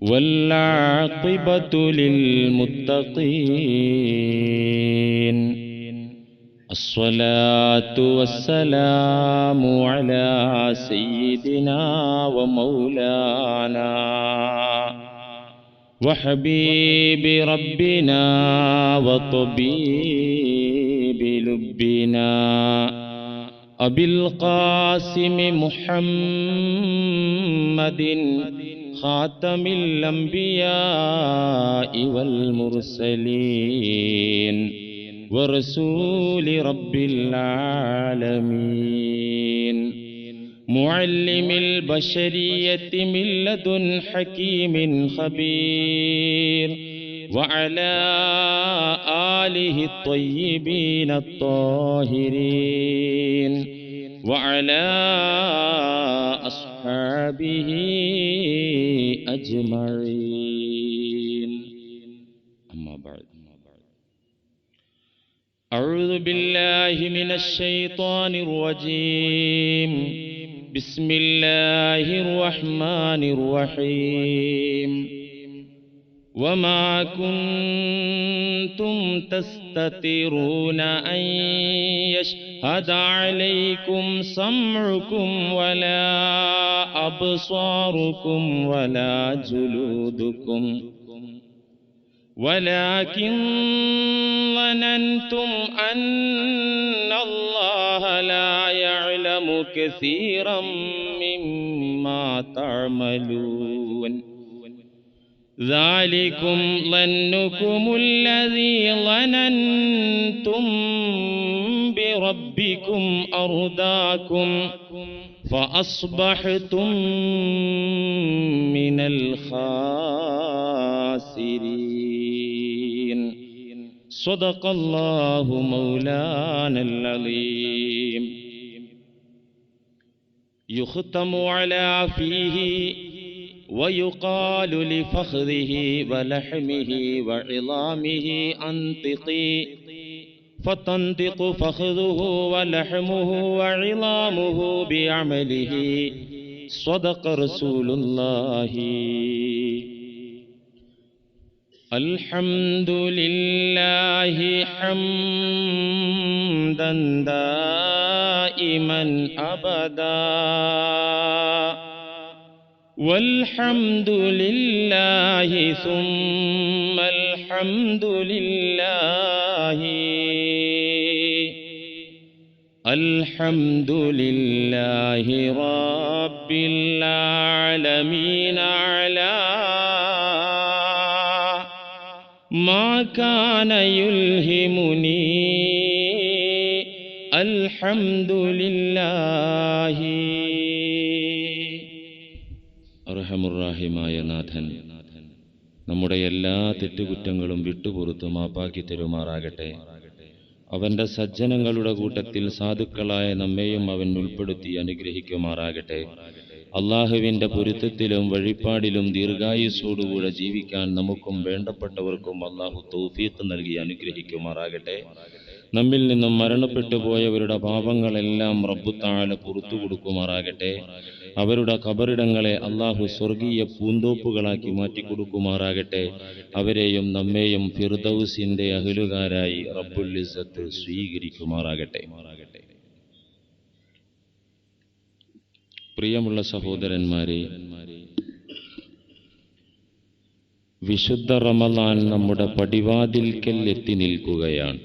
والعاقبة للمتقين. الصلاة والسلام على سيدنا ومولانا وحبيب ربنا وطبيب لبنا. أبي القاسم محمد خاتم الأنبياء والمرسلين ورسول رب العالمين. معلم البشرية من لدن حكيم خبير. وعلى آله الطيبين الطاهرين. وعلى أصحابه أجمعين. أما بعد. أعوذ بالله من الشيطان الرجيم. بسم الله الرحمن الرحيم. وما كنتم تستترون أن يشهد عليكم سمعكم ولا أبصاركم ولا جلودكم ولكن ظننتم أن الله لا يعلم كثيرا مما تعملون ذلكم ظنكم الذي ظننتم بربكم أرداكم فأصبحتم من الخاسرين. صدق الله مولانا العظيم. يختم على فيه ويقال لفخذه ولحمه وعظامه أنطقي فتنطق فخذه ولحمه وعظامه بعمله صدق رسول الله. الحمد لله حمدا دائما أبدا. والحمد لله ثم الحمد لله الحمد لله رب العالمين على ما كان يلهمني الحمد لله അർഹമുറാഹിമായ നാഥൻ നമ്മുടെ എല്ലാ തെറ്റുകുറ്റങ്ങളും വിട്ടുപുറത്ത് മാപ്പാക്കി തരുമാറാകട്ടെ. അവന്റെ സജ്ജനങ്ങളുടെ കൂട്ടത്തിൽ സാധുക്കളായ നമ്മെയും അവൻ ഉൾപ്പെടുത്തി അനുഗ്രഹിക്കുമാറാകട്ടെ. അള്ളാഹുവിന്റെ പൊരുത്തത്തിലും വഴിപാടിലും ദീർഘായുസ്സോടുകൂടെ ജീവിക്കാൻ നമുക്കും വേണ്ടപ്പെട്ടവർക്കും അള്ളാഹു തൗഫീഖ് നൽകി അനുഗ്രഹിക്കുമാറാകട്ടെ. നമ്മിൽ നിന്നും മരണപ്പെട്ടു പോയവരുടെ പാപങ്ങളെല്ലാം റബ്ബുത്താഴ പുറത്തു കൊടുക്കുമാറാകട്ടെ അവരുടെ കബറിടങ്ങളെ അള്ളാഹു സ്വർഗീയ പൂന്തോപ്പുകളാക്കി മാറ്റിക്കൊടുക്കുമാറാകട്ടെ. അവരെയും നമ്മെയും ഫിർദൌസിന്റെ അഹിലുകാരായി റബ്ബുൽ ഇസ്സത്ത് സ്വീകരിക്കുമാറാകട്ടെ. പ്രിയമുള്ള സഹോദരന്മാരെ വിശുദ്ധ റമലാൻ നമ്മുടെ പടിവാതിൽക്കൽ എത്തി നിൽക്കുകയാണ്.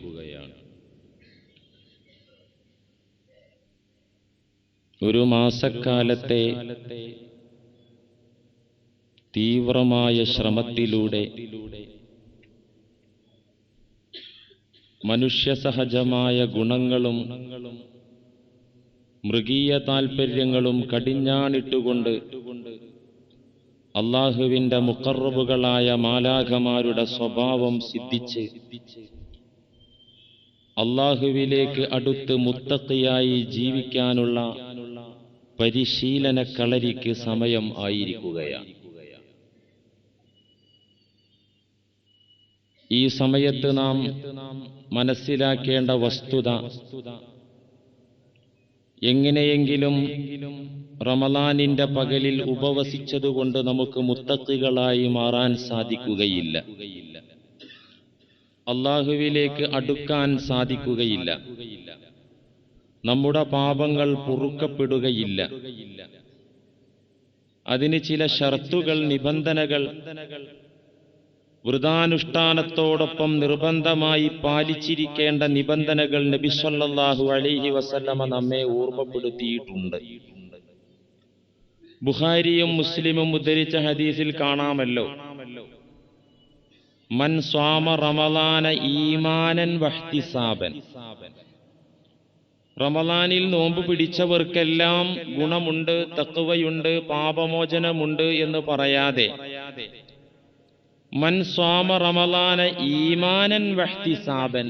ഒരു മാസക്കാലത്തെ തീവ്രമായ ശ്രമത്തിലൂടെ മനുഷ്യസഹജമായ ഗുണങ്ങളും മൃഗീയ താൽപ്പര്യങ്ങളും കടിഞ്ഞാണിട്ടുകൊണ്ട് അള്ളാഹുവിന്റെ മുക്കറബുകളായ മാലാഖമാരുടെ സ്വഭാവം സിദ്ധിച്ച് അള്ളാഹുവിലേക്ക് അടുത്ത് മുത്തക്കയായി ജീവിക്കാനുള്ള പരിശീലന കളരിക്ക് സമയം ആയിരിക്കുകയാണ്. ഈ സമയത്ത് നാം മനസ്സിലാക്കേണ്ട വസ്തുത എങ്ങനെയെങ്കിലും റമലാനിന്റെ പകലിൽ ഉപവസിച്ചതുകൊണ്ട് നമുക്ക് മുത്തത്തുകളായി മാറാൻ സാധിക്കുകയില്ല. അള്ളാഹുവിലേക്ക് അടുക്കാൻ സാധിക്കുകയില്ല. നമ്മുടെ പാപങ്ങൾ പൊറുക്കപ്പെടുകയില്ല. അതിന് ചില ഷർത്തുകൾ നിബന്ധനകൾ വൃതാനുഷ്ഠാനത്തോടൊപ്പം നിർബന്ധമായി പാലിച്ചിരിക്കേണ്ട നിബന്ധനകൾ നബിസ്വല്ലാഹു അലൈഹി വസല്ലമ നമ്മെ ഓർമ്മപ്പെടുത്തിയിട്ടുണ്ട്. ബുഹാരിയും മുസ്ലിമും ഉദ്ധരിച്ച ഹദീസിൽ കാണാമല്ലോ. മൻ സ്വാമ റമലാന ഈമാനൻ വഹ്തിസാബൻ. റമലാനിൽ നോമ്പ് പിടിച്ചവർക്കെല്ലാം ഗുണമുണ്ട് തക്കവയുണ്ട് പാപമോചനമുണ്ട് എന്ന് പറയാതെ. മൻ സ്വാമ റമദാന ഈമാനൻ വഹ്തിസാബൻ.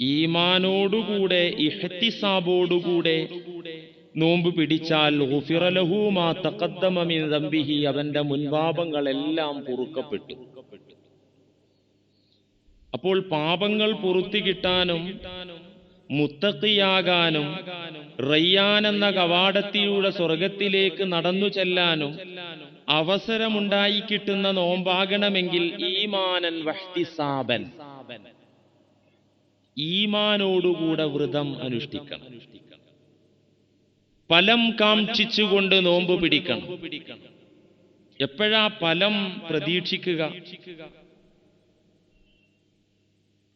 ഈമാനോടുകൂടെ ഇഹ്തിസാബോടുകൂടെ നോമ്പ് പിടിച്ചാൽ ഹുഫിറലഹൂമാ തഖദ്ദമ മിൻ ദംബിഹി അവന്റെ മുൻപാപങ്ങളെല്ലാം പൊറുക്കപ്പെട്ടു. അപ്പോൾ പാപങ്ങൾ പൊറുത്തി കിട്ടാനും മുത്തക്കിയാകാനും റയ്യാൻ എന്ന കവാടത്തിലൂടെ സ്വർഗത്തിലേക്ക് നടന്നു ചെല്ലാനും അവസരമുണ്ടായി കിട്ടുന്ന നോമ്പാകണമെങ്കിൽ ഈമാനൻ വഹ്തിസാബൻ. ഈമാനോടുകൂടെ വ്രതം അനുഷ്ഠിക്കണം. ഫലം കാക്ഷിച്ചുകൊണ്ട് നോമ്പ് പിടിക്കണം. എപ്പോഴാ ഫലം പ്രതീക്ഷിക്കുക?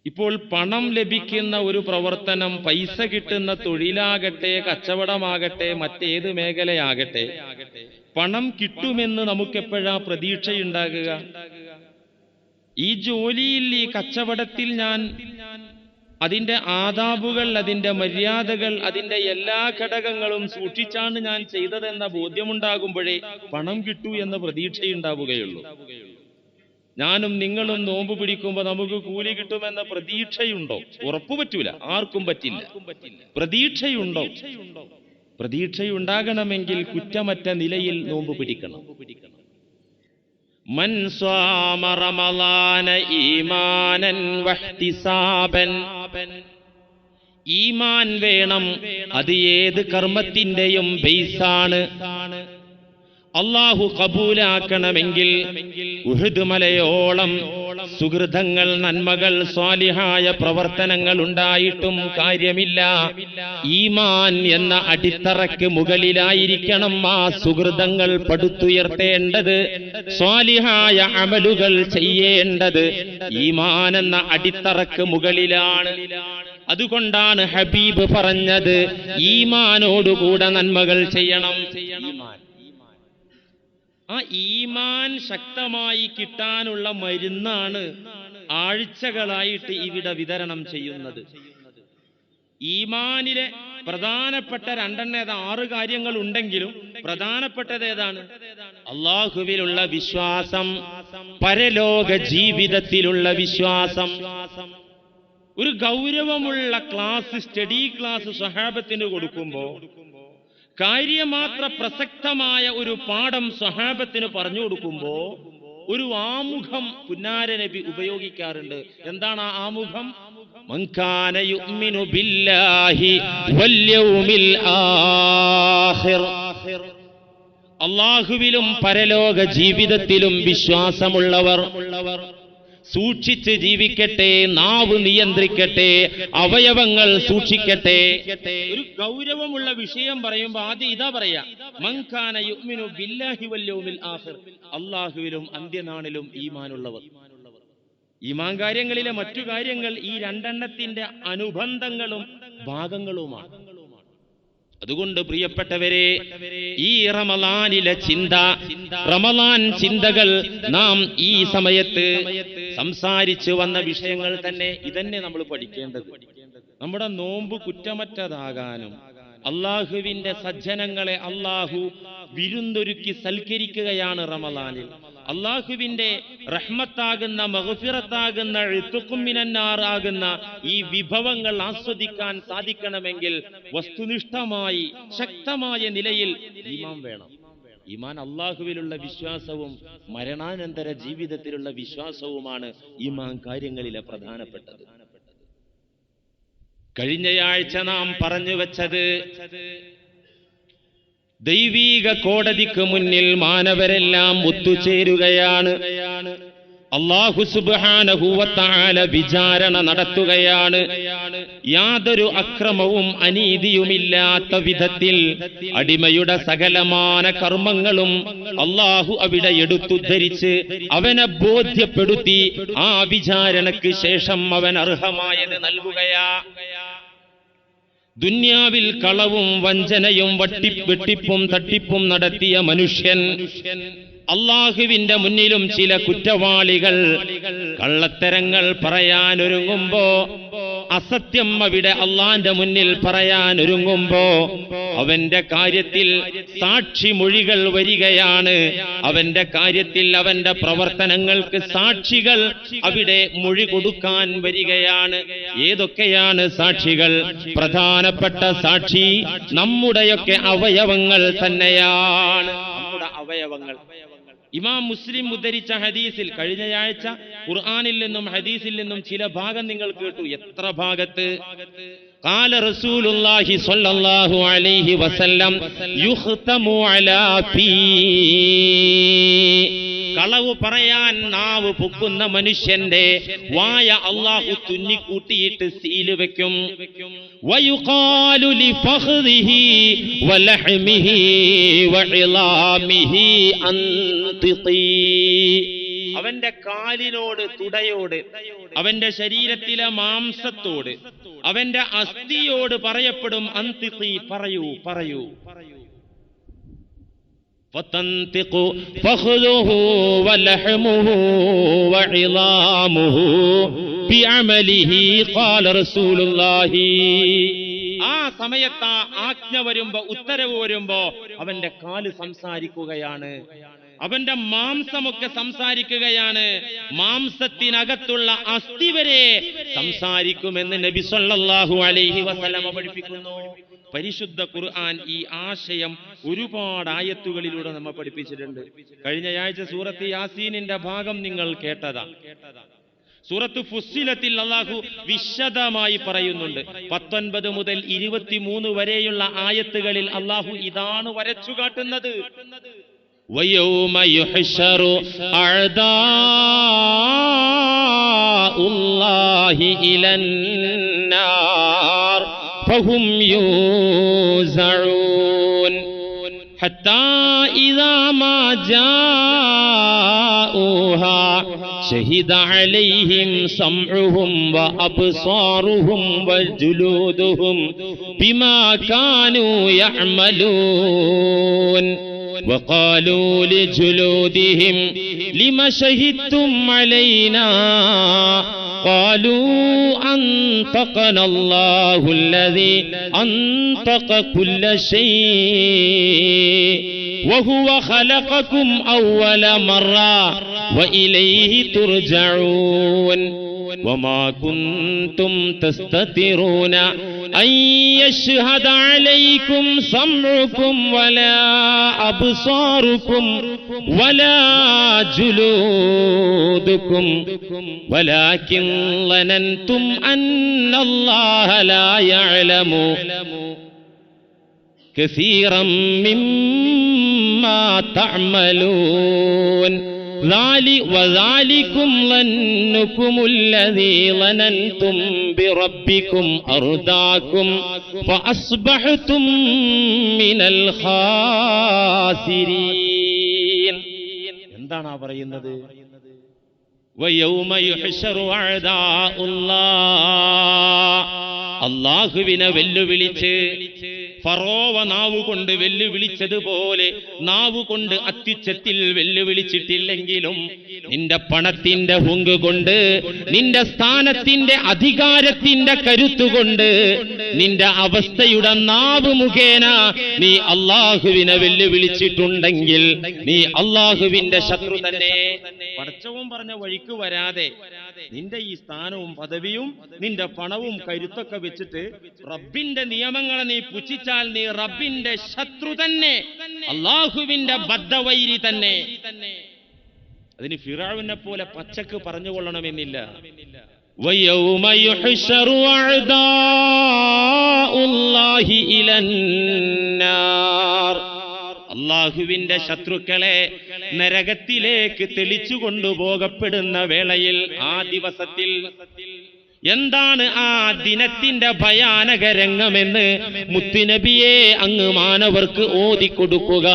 ഇപ്പോൾ പണം ലഭിക്കുന്ന ഒരു പ്രവർത്തനം പൈസ കിട്ടുന്ന തൊഴിലാകട്ടെ കച്ചവടമാകട്ടെ മറ്റേത് മേഖലയാകട്ടെ പണം കിട്ടുമെന്ന് നമുക്കെപ്പോഴാ പ്രതീക്ഷയുണ്ടാകുക? ഈ ജോലിയിൽ ഈ കച്ചവടത്തിൽ ഞാൻ അതിന്റെ ആദാബുകൾ അതിന്റെ മര്യാദകൾ അതിന്റെ എല്ലാ ഘടകങ്ങളും സൂക്ഷിച്ചാണ് ഞാൻ ചെയ്തതെന്ന ബോധ്യമുണ്ടാകുമ്പോഴേ പണം കിട്ടൂ എന്ന പ്രതീക്ഷയുണ്ടാവുകയുള്ളൂ. ഞാനും നിങ്ങളും നോമ്പ് പിടിക്കുമ്പോൾ നമുക്ക് കൂലി കിട്ടുമെന്ന പ്രതീക്ഷയുണ്ടോ? ഉറപ്പു പറ്റൂല. ആർക്കും പറ്റില്ല. പ്രതീക്ഷയുണ്ടോ? പ്രതീക്ഷയുണ്ടാകണമെങ്കിൽ കുറ്റമറ്റ നിലയിൽ നോമ്പ് പിടിക്കണം. മൻ സ്വാമ റമളാന വഹ്തിസാബൻ. ഈമാൻ വേണം അത് ഏത് കർമ്മത്തിന്റെയും ബേസാണ്. അള്ളാഹു കബൂലാക്കണമെങ്കിൽ ഉഹുദ് മലയോളം സുഹൃതങ്ങൾ നന്മകൾ സ്വാലിഹായ പ്രവർത്തനങ്ങൾ ഉണ്ടായിട്ടും കാര്യമില്ല. ഈമാൻ എന്ന അടിത്തറയ്ക്ക് മുകളിലായിരിക്കണം ആ സുഹൃതങ്ങൾ പടുത്തുയർത്തേണ്ടത്. സ്വാലിഹായ അമലുകൾ ചെയ്യേണ്ടത് ഈമാൻ എന്ന അടിത്തറയ്ക്ക് മുകളിലാണ്. അതുകൊണ്ടാണ് ഹബീബ് പറഞ്ഞത് ഈമാനോടുകൂടെ നന്മകൾ ചെയ്യണം. ഈമാൻ ആ ഈമാൻ ശക്തമായി കിട്ടാനുള്ള മരുന്നാണ് ആഴ്ചകളായിട്ട് ഇവിടെ വിതരണം ചെയ്യുന്നത്. ഈമാനിലെ പ്രധാനപ്പെട്ട രണ്ടെണ്ണ ആറ് കാര്യങ്ങൾ ഉണ്ടെങ്കിലും പ്രധാനപ്പെട്ടത് ഏതാണ്? അള്ളാഹുവിലുള്ള വിശ്വാസം പരലോക ജീവിതത്തിലുള്ള വിശ്വാസം. ഒരു ഗൗരവമുള്ള ക്ലാസ് സ്റ്റഡി ക്ലാസ് സഹാബത്തിന് കൊടുക്കുമ്പോ കാര്യമാത്ര പ്രസക്തമായ ഒരു പാഠം സഹാബത്തിന് പറഞ്ഞു കൊടുക്കുമ്പോ ഒരു ആമുഖം പുന്നാര നബി ഉപയോഗിക്കാറുണ്ട്. എന്താണ് ആ ആമുഖം? അള്ളാഹുവിലും പരലോക ജീവിതത്തിലും വിശ്വാസമുള്ളവർ. സൂക്ഷിച്ച് ജീവിക്കട്ടെ നാവ് നിയന്ത്രിക്കട്ടെ അവയവങ്ങൾ സൂക്ഷിക്കട്ടെ. ഒരു ഗൗരവമുള്ള വിഷയം പറയുമ്പോൾ ആദ്യം ഇതാ പറയാ അള്ളാഹുവിലും അന്ത്യനാളിലും ഈമാനുള്ളവർ. ഈമാൻ കാര്യങ്ങളിലെ മറ്റു കാര്യങ്ങൾ ഈ രണ്ടെണ്ണത്തിന്റെ അനുബന്ധങ്ങളും ഭാഗങ്ങളുമാണ്. അതുകൊണ്ട് പ്രിയപ്പെട്ടവരെ ഈ റമലാനിലെ ചിന്ത റമലാൻ ചിന്തകൾ നാം ഈ സമയത്ത് സംസാരിച്ചു വന്ന വിഷയങ്ങൾ തന്നെ ഇതന്നെ നമ്മൾ പഠിക്കേണ്ടത്. നമ്മുടെ നോമ്പ് കുറ്റമറ്റതാകാനും അള്ളാഹുവിന്റെ സജ്ജനങ്ങളെ അള്ളാഹു വിരുന്നൊരുക്കി സൽക്കരിക്കുകയാണ് റമദാനിൽ അള്ളാഹുവിന്റെ റഹ്മത്താകുന്ന മഹഫിറത്താകുന്ന എഴുത്തുക്കുമ്മിനാറാകുന്ന ഈ വിഭവങ്ങൾ ആസ്വദിക്കാൻ സാധിക്കണമെങ്കിൽ വസ്തുനിഷ്ഠമായി ശക്തമായ നിലയിൽ ഈമാൻ വേണം. ഈമാൻ അള്ളാഹുവിലുള്ള വിശ്വാസവും മരണാനന്തര ജീവിതത്തിലുള്ള വിശ്വാസവുമാണ് ഈമാൻ കാര്യങ്ങളിലെ പ്രധാനപ്പെട്ടത്. കഴിഞ്ഞയാഴ്ച നാം പറഞ്ഞു വെച്ചത് ദൈവീക കോടതിക്ക് മുന്നിൽ മാനവരെല്ലാം ഒത്തുചേരുകയാണ്. അള്ളാഹു സുബാനഹൂവത്താല വിചാരണ നടത്തുകയാണ്. യാതൊരു അക്രമവും അനീതിയുമില്ലാത്ത വിധത്തിൽ അടിമയുടെ സകലമാന കർമ്മങ്ങളും അള്ളാഹു അവിടെ എടുത്തുദ്ധരിച്ച് അവനെ ബോധ്യപ്പെടുത്തി ആ വിചാരണയ്ക്ക് ശേഷം അവൻ അർഹമായത് നൽകുകയാ. ദുന്യാവിൽ കളവും വഞ്ചനയും വട്ടി വെട്ടിപ്പും തട്ടിപ്പും നടത്തിയ മനുഷ്യൻ അള്ളാഹുവിന്റെ മുന്നിലും ചില കുറ്റവാളികൾ കള്ളത്തരങ്ങൾ പറയാനൊരുങ്ങുമ്പോ അസത്യം അവിടെ അള്ളാന്റെ മുന്നിൽ പറയാൻ ഒരുങ്ങുമ്പോ അവന്റെ കാര്യത്തിൽ സാക്ഷി മൊഴികൾ വരികയാണ്. അവന്റെ കാര്യത്തിൽ അവന്റെ പ്രവർത്തനങ്ങൾക്ക് സാക്ഷികൾ അവിടെ മൊഴി കൊടുക്കാൻ വരികയാണ്. ഏതൊക്കെയാണ് സാക്ഷികൾ? പ്രധാനപ്പെട്ട സാക്ഷി നമ്മുടെയൊക്കെ അവയവങ്ങൾ തന്നെയാണ്. നമ്മുടെ അവയവങ്ങൾ. ഇമാം മുസ്ലിം ഉദ്ധരിച്ച ഹദീസിൽ കഴിഞ്ഞയാഴ്ച ഖുർആനിൽ നിന്നും ഹദീസിൽ നിന്നും ചില ഭാഗം നിങ്ങൾ കേട്ടു എത്ര ഭാഗത്ത് قال رسول الله صلى الله عليه وسلم يختم على في കളവ് പറയാൻ നാവ് പൊക്കുന്ന മനുഷ്യന്റെ വായ അള്ളാഹു തുന്നിക്കൂട്ടിയിട്ട് സീല് വെക്കും ويقال لفخذه ولحمه وعظامه أنطقي അവന്റെ കാലിനോട് തുടയോട് അവന്റെ ശരീരത്തിലെ മാംസത്തോട് അവന്റെ അസ്ഥിയോട് പറയപ്പെടും അന്തിത്തി പറയൂ പറയൂ فتنطق فخذه ولحمه وعظامه بعمله قال رسول الله ആ സമയത്ത് ആ ആജ്ഞ വരുമ്പോ ഉത്തരവ് വരുമ്പോ അവന്റെ കാല് സംസാരിക്കുകയാണ് അവന്റെ മാംസമൊക്കെ സംസാരിക്കുകയാണ്. മാംസത്തിനകത്തുള്ള അസ്ഥി വരെ സംസാരിക്കുമെന്ന് നബി സല്ലല്ലാഹു അലൈഹി വസല്ലമ പഠിപ്പിക്കുന്നു. പരിശുദ്ധ ഖുർആൻ ഈ ആശയം ഒരുപാട് ആയത്തുകളിലൂടെ നമ്മൾ പഠിപ്പിച്ചിട്ടുണ്ട്. കഴിഞ്ഞയാഴ്ച സൂറത്ത് യാസീനിന്റെ ഭാഗം നിങ്ങൾ കേട്ടതാ. സൂറത്ത് ഫുസ്സിലത്തിൽ അള്ളാഹു വിശദമായി പറയുന്നുണ്ട്. പത്തൊൻപത് മുതൽ ഇരുപത്തിമൂന്ന് വരെയുള്ള ആയത്തുകളിൽ അള്ളാഹു ഇതാണ് വരച്ചു കാട്ടുന്നത് ويوم يحشر أعداء الله إلى النار فهم يوزعون. حتى إذا ما جاءوها شهد عليهم سمعهم وأبصارهم وجلودهم بما كانوا يعملون. وقالوا لجلودهم لم شهدتم علينا? قالوا أنطقنا الله الذي أنطق كل شيء وهو خلقكم أول مرة وإليه ترجعون. وما كنتم تستترون أن يشهد عليكم سمعكم ولا أبصاركم ولا جلودكم ولكن ظننتم أن الله لا يعلم كثيرا مما تعملون ذلك وذلكم ظنكم الذي ظننتم بربكم أرداكم فأصبحتم من الخاسرين എന്താണ് ആ പറയുന്നത് ويوم يحشر أعداء الله അള്ളാഹുവിനെ വെല്ലുവിളിച്ച് ഫറോവ നാവുകൊണ്ട് വെല്ലുവിളിച്ചതുപോലെ നാവുകൊണ്ട് അത്യുച്ചത്തിൽ വെല്ലുവിളിച്ചിട്ടില്ലെങ്കിലും നിന്റെ പണത്തിന്റെ ഹുങ്ക് കൊണ്ട് നിന്റെ സ്ഥാനത്തിന്റെ അധികാരത്തിന്റെ കരുത്തുകൊണ്ട് നിന്റെ അവസ്ഥയുടെ നാവ് മുഖേന നീ അള്ളാഹുവിനെ വെല്ലുവിളിച്ചിട്ടുണ്ടെങ്കിൽ നീ അള്ളാഹുവിന്റെ ശത്രു തന്നെ. പടച്ചവും പറഞ്ഞ വഴിക്ക് വരാതെ നിന്റെ ഈ സ്ഥാനവും പദവിയും നിന്റെ പണവും കരുത്തൊക്കെ വെച്ചിട്ട് റബ്ബിന്റെ നിയമങ്ങളെ നീ പുച്ഛിച്ചാൽ നീ റബ്ബിന്റെ ശത്രു തന്നെ അള്ളാഹുവിന്റെ ബദ്ധവൈരി തന്നെ അതിന് ഫിറാവിനെ പോലെ പച്ചക്ക് പറഞ്ഞുകൊള്ളണമെന്നില്ല ويوم يحشر أعداء الله إلى النار അള്ളാഹുവിന്റെ ശത്രുക്കളെ നരകത്തിലേക്ക് തെളിച്ചു കൊണ്ടുപോകപ്പെടുന്ന വേളയിൽ ആ ദിവസത്തിൽ എന്താണ് ആ ദിനത്തിന്റെ ഭയാനക രംഗമെന്ന് മുത്തുനബിയെ അങ്ങ് മാനവർക്ക് ഓതി കൊടുക്കുക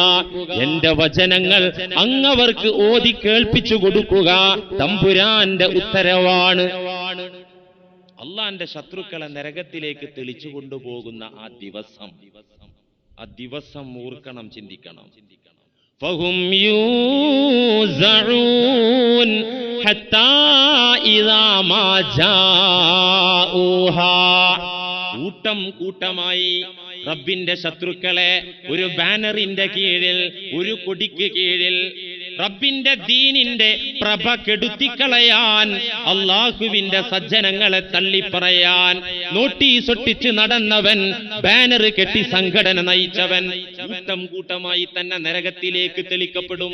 എന്റെ വചനങ്ങൾ അങ്ങവർക്ക് ഓതി കേൾപ്പിച്ചു കൊടുക്കുക. തമ്പുരാന്റെ ഉത്തരവാണ്. അള്ളാന്റെ ശത്രുക്കളെ നരകത്തിലേക്ക് തെളിച്ചു കൊണ്ടുപോകുന്ന ആ ദിവസം ആ ദിവസം ഓർക്കണം ചിന്തിക്കണം. ചിന്തിക്കണം കൂട്ടം കൂട്ടമായി റബ്ബിന്റെ ശത്രുക്കളെ ഒരു ബാനറിന്റെ കീഴിൽ ഒരു കൊടിക്ക് കീഴിൽ റബ്ബിന്റെ ദീനിന്റെ പ്രഭ കെടുത്തിക്കളയാൻ അള്ളാഹുവിന്റെ സജ്ജനങ്ങളെ തള്ളിപ്പറയാൻ നോട്ടീസൊട്ടിച്ച് നടന്നവൻ ബാനർ കെട്ടി സംഘടന നയിച്ചവൻ കൂട്ടം കൂട്ടമായി തന്നെ നരകത്തിലേക്ക് തെളിക്കപ്പെടും.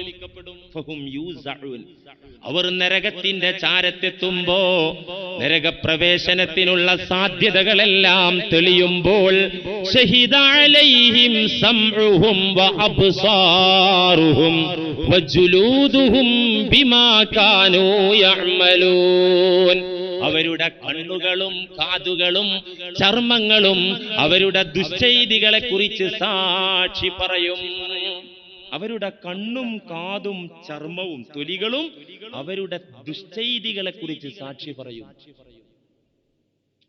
അവർ നരകത്തിന്റെ ചാരത്തെത്തുമ്പോ നരകപ്രവേശനത്തിനുള്ള സാധ്യതകളെല്ലാം തെളിയുമ്പോൾ അവരുടെ കണ്ണുകളും കാതുകളും ചർമ്മങ്ങളും അവരുടെ ദുശ്ചൈതികളെ കുറിച്ച് സാക്ഷി പറയും അവരുടെ കണ്ണും കാതും ചർമ്മവും തൊലികളും അവരുടെ ദുശ്ചൈതികളെ കുറിച്ച് സാക്ഷി പറയും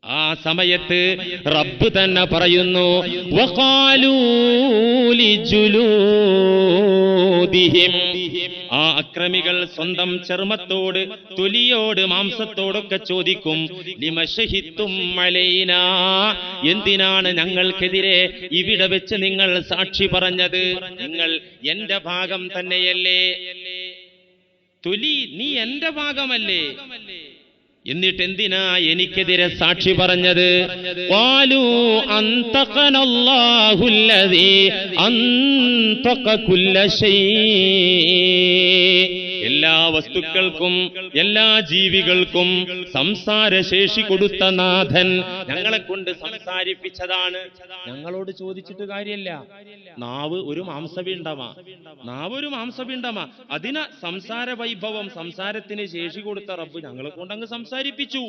ആ സമയത്ത് റബ്ബ് തന്നെ പറയുന്നു വഖാലൂലി ലിജുലൂദിഹിം. ആ അക്രമികൾ സ്വന്തം ചർമ്മത്തോട് തൊലിയോട് മാംസത്തോടൊക്കെ ചോദിക്കും ലിമഷഹിത്തും എന്തിനാണ് ഞങ്ങൾക്കെതിരെ ഇവിടെ വെച്ച് നിങ്ങൾ സാക്ഷി പറഞ്ഞത്? നിങ്ങൾ എന്റെ ഭാഗം തന്നെയല്ലേ? തൊലി നീ എന്റെ ഭാഗമല്ലേ? എന്നിട്ട് എന്തിനാ എനിക്കെതിരെ സാക്ഷി പറഞ്ഞത്? വാലു അന്തഖനല്ലാഹുല്ലദീ അന്തഖ കുല്ല ശൈ എല്ലാ വസ്തുക്കൾക്കും എല്ലാ ജീവികൾക്കും സംസാരശേഷി കൊടുത്ത നാഥൻ ഞങ്ങളെ കൊണ്ട് സംസാരിപ്പിച്ചതാണ് ഞങ്ങളോട് ചോദിച്ചിട്ട് കാര്യമില്ല നാവ് ഒരു മാംസപിണ്ഡമാ നാവ് ഒരു മാംസപിണ്ഡമാ അതിന് സംസാര വൈഭവം സംസാരത്തിന് ശേഷി കൊടുത്ത റബ്ബ് ഞങ്ങളെ കൊണ്ട് അങ്ങ് സംസാരിപ്പിച്ചു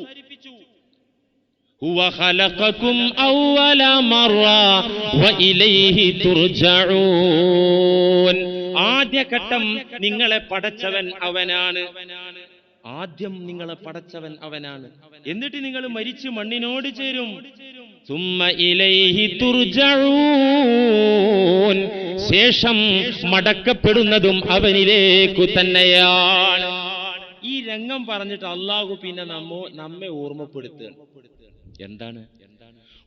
هو خلقكم أول مرة وإليه ترجعون ആദ്യഘട്ടം നിങ്ങളെ പടച്ചവൻ അവനാണ് ആദ്യം നിങ്ങളെ പടച്ചവൻ അവനാണ് എന്നിട്ട് നിങ്ങൾ മരിച്ച് മണ്ണിനോട് ചേരും സുമ്മ ഇലൈഹി തുർജഊൻ ശേഷം മടക്കപ്പെടുന്നതും അവനിലേക്കു തന്നെയാണ് ഈ രംഗം പറഞ്ഞിട്ട് അള്ളാഹു പിന്നെ നമ്മോ നമ്മെ ഓർമ്മപ്പെടുത്തുകയാണ് എന്താണ്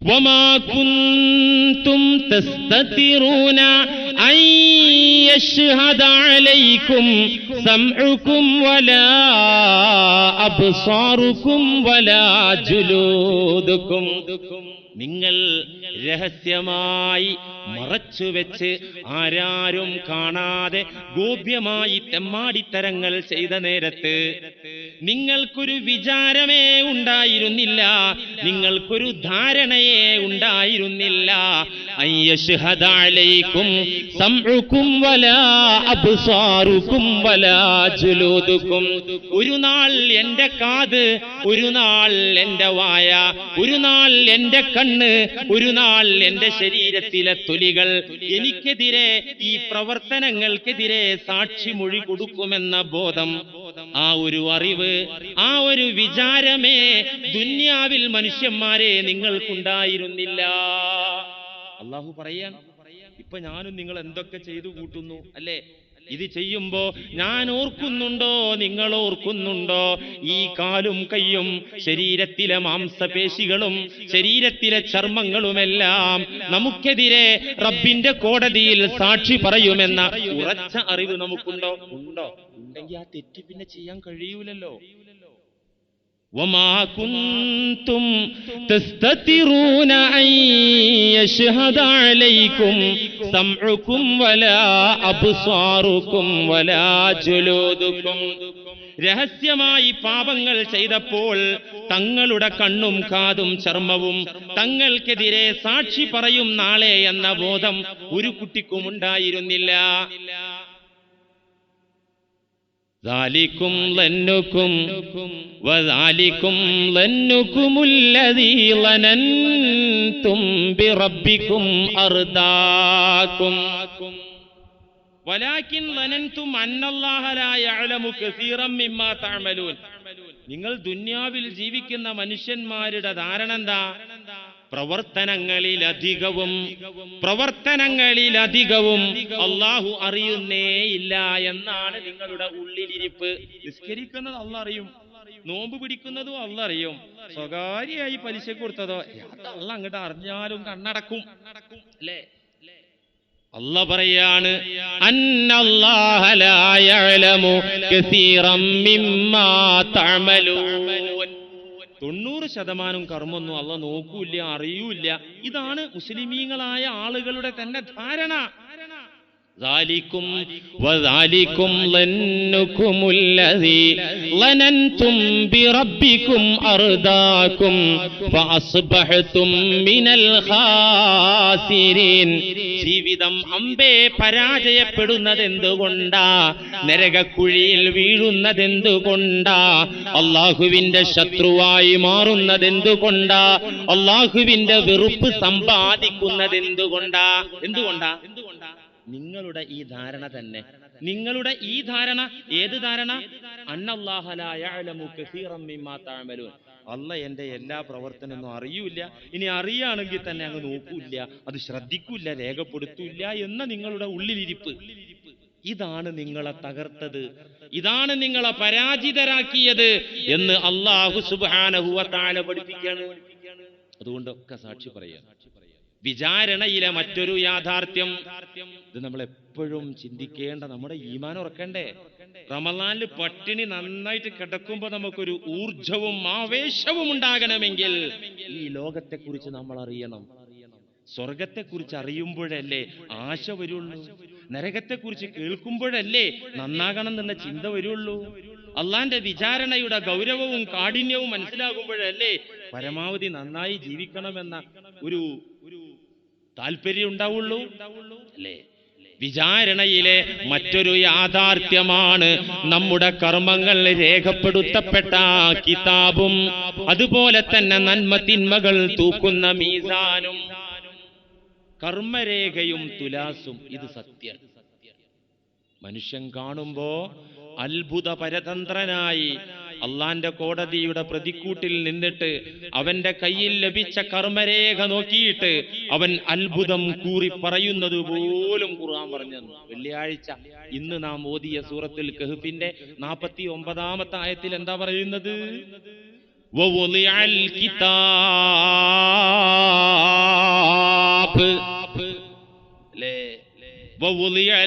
وما كنتم تستترون أن يشهد عليكم سمعكم ولا أبصاركم ولا جلودكم നിങ്ങൾ രഹസ്യമായി മറച്ചു വെച്ച് ആരാരും കാണാതെ ഗോപ്യമായി തെമ്മാടിത്തരങ്ങൾ ചെയ്ത നേരത്ത് നിങ്ങൾക്കൊരു വിചാരമേ ഉണ്ടായിരുന്നില്ല നിങ്ങൾക്കൊരു ധാരണയേ ഉണ്ടായിരുന്നില്ല. ഒരു നാൾ എന്റെ കാത് ഒരു നാൾ എന്റെ വായ ഒരു നാൾ എന്റെ കണ്ണ് ഒരു നാൾ എന്റെ ശരീരത്തിലെ തൊലികൾ എനിക്കെതിരെ ഈ പ്രവർത്തനങ്ങൾക്കെതിരെ സാക്ഷി മൊഴി കൊടുക്കുമെന്ന ബോധം ആ ഒരു അറിവ് ആ ഒരു വിചാരമേ ദുന്യാവിൽ മനുഷ്യന്മാരെ നിങ്ങൾക്കുണ്ടായിരുന്നില്ല. അള്ളാഹു പറയാൻ ഇപ്പൊ ഞാനും നിങ്ങൾ എന്തൊക്കെ ചെയ്തു കൂട്ടുന്നു? അല്ലേ? ഇത് ചെയ്യുമ്പോ ഞാൻ ഓർക്കുന്നുണ്ടോ? നിങ്ങൾ ഓർക്കുന്നുണ്ടോ? ഈ കാലും കൈയും ശരീരത്തിലെ മാംസപേശികളും ശരീരത്തിലെ ചർമ്മങ്ങളുമെല്ലാം നമുക്കെതിരെ റബ്ബിന്റെ കോടതിയിൽ സാക്ഷി പറയുമെന്ന ഉറച്ച അറിവ് നമുക്കുണ്ടോ? ഉണ്ടോ? ഉണ്ടെങ്കിൽ ആ തെറ്റ് പിന്നെ ചെയ്യാൻ കഴിയൂലല്ലോ. وما كنتم تستترون أن يشهد عليكم سمعكم ولا أبصاركم ولا جلودكم രഹസ്യമായി പാപങ്ങൾ ചെയ്തപ്പോൾ തങ്ങളുടെ കണ്ണും കാതും ചർമ്മവും തങ്ങൾക്കെതിരെ സാക്ഷി പറയും നാളെ എന്ന ബോധം ഒരു കുട്ടിക്കും ഉണ്ടായിരുന്നില്ല ذلكم ظنكم وذلكم ظنكم الذي ظننتم بربكم أرداكم ولكن ظننتم أن الله لا يعلم كثيرا مما تعملون നിങ്ങൾ ദുന്യാവിൽ ജീവിക്കുന്ന മനുഷ്യന്മാരുടെ ധാരണ എന്താ പ്രവർത്തനങ്ങളിലധികവും പ്രവർത്തനങ്ങളിലധികവും അള്ളാഹു അറിയുന്നേ ഇല്ല എന്നാണ് നിങ്ങളുടെ ഉള്ളിലിരിപ്പ്. നിസ്കരിക്കുന്നത് അള്ള അറിയും നോമ്പ് പിടിക്കുന്നതും അള്ള അറിയും. സ്വകാര്യമായി പലിശ കൊടുത്തതോ അള്ള അങ്ങോട്ട് അറിഞ്ഞാലും കണ്ണടക്കും. അല്ലേ? അല്ല പറയാണ് അന്നല്ലാഹ തൊണ്ണൂറ് ശതമാനം കർമ്മൊന്നും അല്ല നോക്കൂല്ല അറിയൂല്ല. ഇതാണ് മുസ്ലിമീങ്ങളായ ആളുകളുടെ തന്നെ ധാരണ. ذلكم وذلكم ظنكم الذي ظننتم بربكم أرداكم فأصبحتم من الخاسرين ജീവിതം അമ്പേ പരാജയപ്പെടുന്നതെന്തുകൊണ്ടാ നരകക്കുഴിയിൽ വീഴുന്നതെന്തുകൊണ്ടാ അള്ളാഹുവിന്റെ ശത്രുവായി മാറുന്നതെന്തുകൊണ്ടാ അള്ളാഹുവിന്റെ വെറുപ്പ് സമ്പാദിക്കുന്നതെന്തുകൊണ്ടാ എന്തുകൊണ്ടാ എന്തുകൊണ്ടാ നിങ്ങളുടെ ഈ ധാരണ തന്നെ. നിങ്ങളുടെ ഈ ധാരണ ഏത് ധാരണ? അല്ല എന്റെ എല്ലാ പ്രവർത്തനമൊന്നും അറിയൂല ഇനി അറിയാണെങ്കിൽ തന്നെ അങ്ങ് നോക്കൂല അത് ശ്രദ്ധിക്കൂല രേഖപ്പെടുത്തൂല എന്ന നിങ്ങളുടെ ഉള്ളിലിരിപ്പ്. ഇതാണ് നിങ്ങളെ തകർത്തത്. ഇതാണ് നിങ്ങളെ പരാജിതരാക്കിയത് എന്ന് അള്ളാഹു സുബാനഹുവ താഴെ പഠിപ്പിക്കാണ്. അതുകൊണ്ടൊക്കെ സാക്ഷി പറയാം. വിചാരണയിലെ മറ്റൊരു യാഥാർത്ഥ്യം. ഇത് നമ്മൾ എപ്പോഴും ചിന്തിക്കേണ്ട നമ്മുടെ ഈമാൻ ഉറക്കണ്ടേ? റമലാനിൽ പട്ടിണി നന്നായിട്ട് കിടക്കുമ്പോൾ നമുക്കൊരു ഊർജവും ആവേശവും ഉണ്ടാകണമെങ്കിൽ ഈ ലോകത്തെക്കുറിച്ച് നമ്മൾ അറിയണം സ്വർഗത്തെക്കുറിച്ച് അറിയുമ്പോഴല്ലേ ആശ വരുള്ളൂ? നരകത്തെക്കുറിച്ച് കേൾക്കുമ്പോഴല്ലേ നന്നാകണം എന്നുള്ള ചിന്ത വരുള്ളൂ? അള്ളാന്റെ വിചാരണയുടെ ഗൗരവവും കാഠിന്യവും മനസ്സിലാകുമ്പോഴല്ലേ പരമാവധി നന്നായി ജീവിക്കണമെന്ന ഒരു ഒരു താല്പര്യം ഉണ്ടാവുള്ളൂ. അല്ലേ? വിചാരണയിലെ മറ്റൊരു യാഥാർത്ഥ്യമാണ് നമ്മുടെ കർമ്മങ്ങൾ രേഖപ്പെടുത്തപ്പെട്ട കിതാബും. അതുപോലെ തന്നെ നന്മ തിന്മകൾ തൂക്കുന്ന മീസാനും. കർമ്മരേഖയും തുലാസും ഇത് സത്യം. മനുഷ്യൻ കാണുമ്പോ അത്ഭുത പരതന്ത്രനായി അള്ളാന്റെ കോടതിയുടെ പ്രതിക്കൂട്ടിൽ നിന്നിട്ട് അവന്റെ കയ്യിൽ ലഭിച്ച കർമ്മരേഖ നോക്കിയിട്ട് അവൻ അത്ഭുതം കൂറി പറയുന്നത് പോലും ഖുർആൻ പറഞ്ഞു വെള്ളിയാഴ്ച ഇന്ന് നാം ഓതിയ സൂറത്തിൽ കഹ്ഫിന്റെ നാപ്പത്തി ഒമ്പതാമത്തെ ആയത്തിൽ എന്താ പറയുന്നത്? അല്ലേ? ووضع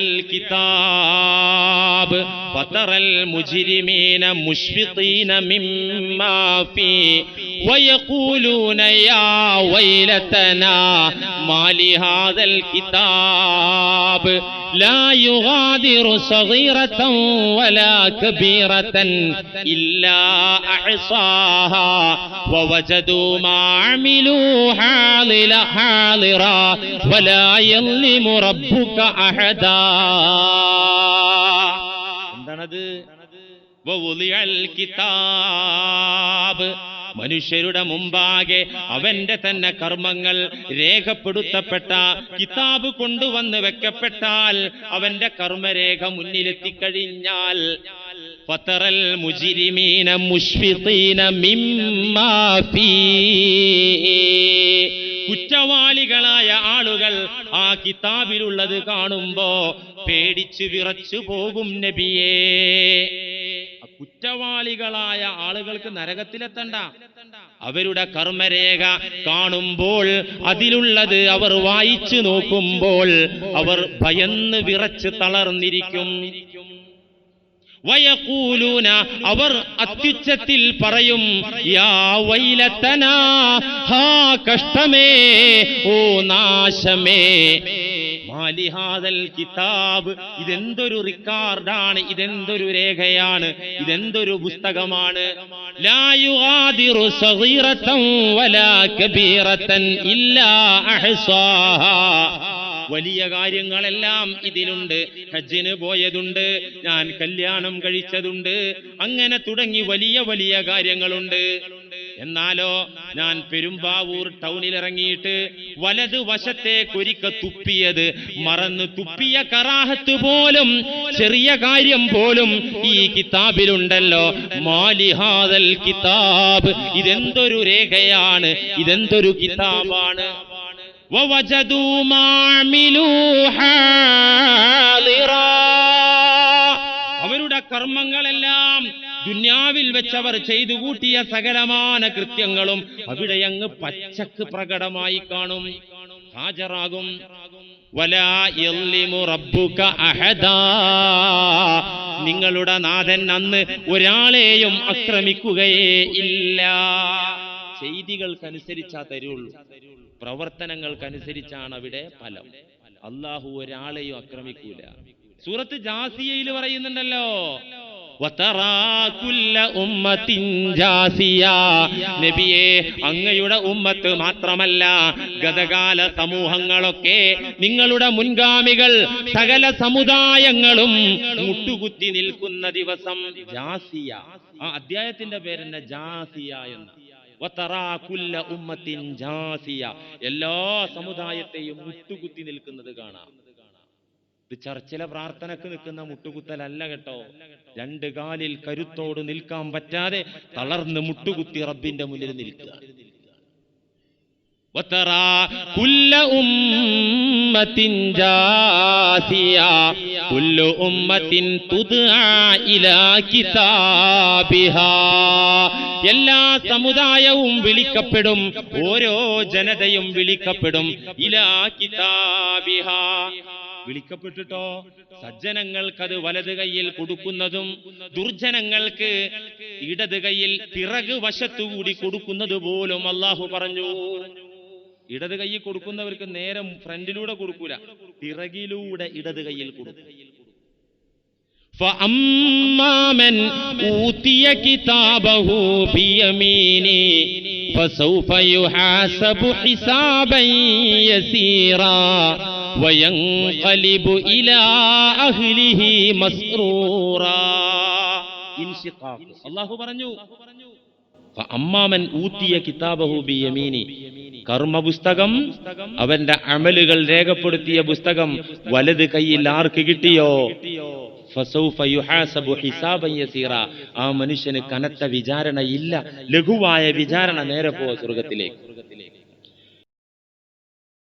الكتاب فترى المجرمين مشفقين مما فيه. ويقولون يا ويلتنا ما لهذا الكتاب لا يغادر صغيرة ولا كبيرة إلا أحصاها ووجدوا ما عملوا حاضر حاضرا ولا يظلم ربك أحدا. ووضع الكتاب മനുഷ്യരുടെ മുമ്പാകെ അവന്റെ തന്നെ കർമ്മങ്ങൾ രേഖപ്പെടുത്തപ്പെട്ട കിതാബ് കൊണ്ടുവന്ന് വെക്കപ്പെട്ടാൽ അവന്റെ കർമ്മരേഖ മുന്നിലെത്തിക്കഴിഞ്ഞാൽ ഫതറൽ മുജിരിമീന മുഷ്ഫിഖീന മിമ്മാ ഫീ. കുറ്റവാളികളായ ആളുകൾ ആ കിതാബിലുള്ളത് കാണുമ്പോ പേടിച്ചു വിറച്ചു പോകും നബിയേ. കുറ്റവാളികളായ ആളുകൾക്ക് നരകത്തിലെത്തണ്ട. അവരുടെ കർമ്മരേഖ കാണുമ്പോൾ അതിലുള്ളത് അവർ വായിച്ചു നോക്കുമ്പോൾ അവർ ഭയന്ന് വിറച്ച് തളർന്നിരിക്കും. വയക്കൂലൂന അവർ അത്യുച്ചത്തിൽ പറയും യാ വൈലത്തന ഹാ കഷ്ടമേ ഓ നാശമേ. കിതാബ്. ഇതെന്തൊരു റിക്കാർഡാണ് ഇതെന്തൊരു രേഖയാണ് ഇതെന്തൊരു പുസ്തകമാണ്. വലിയ കാര്യങ്ങളെല്ലാം ഇതിലുണ്ട്. ഹജ്ജിന് പോയതുണ്ട് ഞാൻ കല്യാണം കഴിച്ചതുണ്ട്. അങ്ങനെ തുടങ്ങി വലിയ വലിയ കാര്യങ്ങളുണ്ട്. എന്നാലോ ഞാൻ പെരുമ്പാവൂർ ടൗണിൽ ഇറങ്ങിയിട്ട് വലത് വശത്തേക്കൊരിക്ക തുപ്പിയത് മറന്ന് തുപ്പിയ കറാഹത്ത് പോലും ചെറിയ കാര്യം പോലും ഈ കിതാബിലുണ്ടല്ലോ മാലിഹാദൽ കിതാബ് ഇതെന്തൊരു രേഖയാണ് ഇതെന്തൊരു കിതാബാണ് ووجدوا ما عملوا حاضرا അവരുടെ കർമ്മങ്ങളെല്ലാം ദുന്യാവിൽ വെച്ചവർ ചെയ്തു കൂട്ടിയ സകലമാന കൃത്യങ്ങളും അവിടെ അങ്ങ് പച്ചക്ക് പ്രകടമായി കാണും. ഹാജരാകും. നിങ്ങളുടെ നാഥൻ അന്ന് ഒരാളെയും ആക്രമിക്കുകയേ ഇല്ല. ചെയ്തികൾക്കനുസരിച്ചാ തരുള്ളൂ. പ്രവർത്തനങ്ങൾക്കനുസരിച്ചാണ് അവിടെ ഫലം. അള്ളാഹു ഒരാളെയും ആക്രമിക്കൂല. സൂറത്ത് ജാസിയയിൽ പറയുന്നുണ്ടല്ലോ നബിയെ അങ്ങയുടെ ഉമ്മത്ത് മാത്രമല്ല ഗതകാല സമൂഹങ്ങളൊക്കെ നിങ്ങളുടെ മുൻഗാമികൾ സകല സമുദായങ്ങളും മുട്ടുകുത്തി നിൽക്കുന്ന ദിവസം ജാസിയ. ആ അധ്യായത്തിന്റെ പേരെന്നെ ജാസിയ എന്ന്. എല്ലാ സമുദായത്തെയും മുട്ടുകുത്തി നിൽക്കുന്നത് കാണാം. ഇത് ചർച്ചിലെ പ്രാർത്ഥനക്ക് നിൽക്കുന്ന മുട്ടുകുത്തലല്ല കേട്ടോ. രണ്ട് കാലിൽ കരുത്തോട് നിൽക്കാൻ പറ്റാതെ തളർന്ന് മുട്ടുകുത്തി റബ്ബിന്റെ മുന്നിൽ നിൽക്കുക. എല്ലാ സമുദായവും വിളിക്കപ്പെടും ഓരോ ജനതയും വിളിക്കപ്പെടും ഇലാ കിതാബിഹ. വിളിക്കപ്പെട്ടിട്ടോ സജ്ജനങ്ങൾക്കത് വലത് കൈയിൽ കൊടുക്കുന്നതും ദുർജനങ്ങൾക്ക് ഇടത് കൈയിൽ പിറക് വശത്തുകൂടി കൊടുക്കുന്നത് പോലും അള്ളാഹു പറഞ്ഞു ഇടത് കൈയിൽ കൊടുക്കുന്നവർക്ക് നേരെ ഫ്രണ്ടിലൂടെ കൊടുക്കൂല പിറകിലൂടെ ഇടത് കൈയിൽ കൊടുക്കും فأما من أوتي كتابه بيمينه فسوف يحاسب حسابا يسيرا അള്ളാഹു പറഞ്ഞു അമ്മാമൻ ഊത്തിയ കിതാബഹു ബി യമീനി കർമ്മ പുസ്തകം അവന്റെ അമലുകൾ രേഖപ്പെടുത്തിയ പുസ്തകം വലത് കൈയിൽ ആർക്ക് കിട്ടിയോ? ആ മനുഷ്യന് കനത്ത വിചാരണ ഇല്ല ലഘുവായ വിചാരണ നേരെ പോവാ സ്വർഗത്തിലേക്ക്